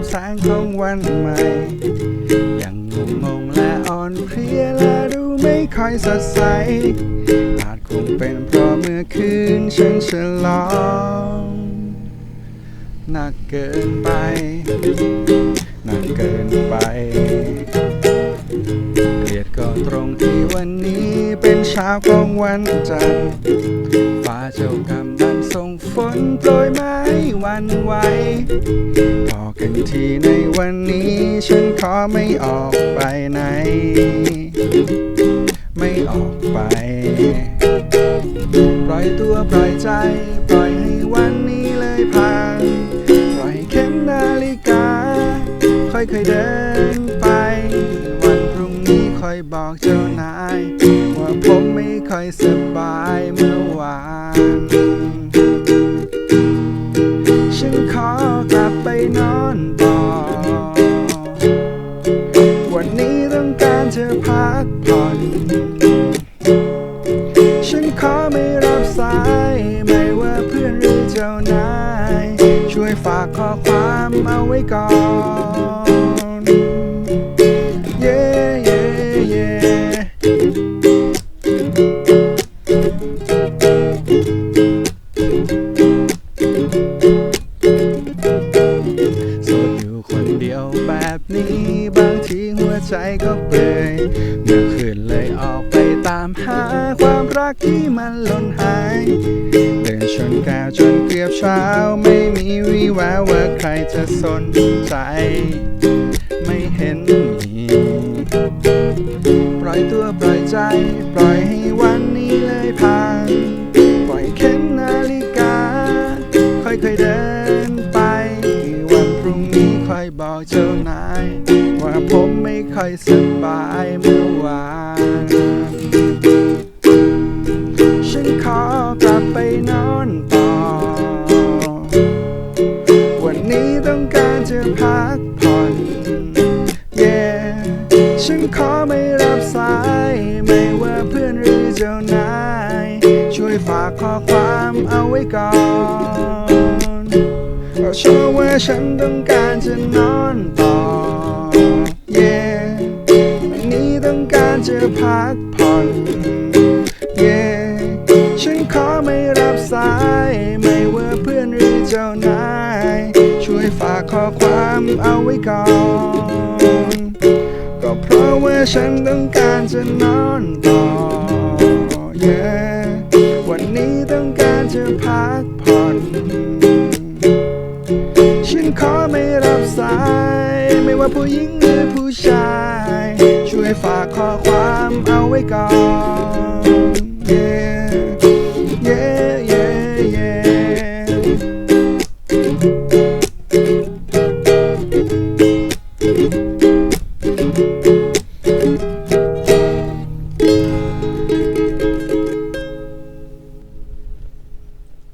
ยังงงงๆและอ่อนเพลียและดูไม่ค่อยสดใส อาจคงเป็นเพราะเมื่อคืนฉันฉลองหนักเกินไป หนักเกินไป ษก็ตรงที่วันนี้เป็นเช้าของวันจันทร์ฟ้าเจ้ากรรมดันส่งฝนโปรยไม้หวันไหวพอกันทีในวันนี้ฉันขอไม่ออกไปไหน ไม่ออกไป ปล่อยตัวปล่อยใจ ปล่อยให้ ค่อยบอกเจ้านาย ว่าผมไม่ค่อยสบายเมื่อวานฉันขอกลับไปนอนต่อ วันนี้ต้องการจะพักผ่อน ฉันขอไม่รับสาย ไม่ว่าเพื่อนหรือเจ้านาย ช่วยฝากข้อความเอาไว้ก่อน ใจก็เปื่อยเมื่อคืนเลยออกไปตามหาความรักที่มันหล่นหาย เดินชนแก้วจนเกือบเช้า ไม่มีวี่แววว่าใครจะสนใจ ไม่เห็นมี ปล่อยตัวปล่อยใจ ปล่อยให้วันนี้เลยผ่าน ปล่อยเข็มนาฬิกา ค่อยๆเดินไป วันพรุ่งนี้ค่อยบอกเจ้านาย ค่อยสบายเมื่อวานฉันขอกลับไปนอนต่อ วันนี้ต้องการจะพักผ่อน เย่ฉันขอไม่รับสาย ไม่ว่าเพื่อนหรือเจ้านาย ช่วยฝากข้อความเอาไว้ก่อนเอาเชื่อว่าฉันต้องการจะนอนต่อ เจ้านาย ช่วยฝากข้อความเอาไว้ก่อน ก็เพราะว่าฉันต้องการจะนอนต่อเย่วันนี้ต้องการจะพักผ่อน ฉันขอไม่รับสาย ไม่ว่าผู้หญิงหรือผู้ชาย ช่วยฝากข้อความเอาไว้ก่อน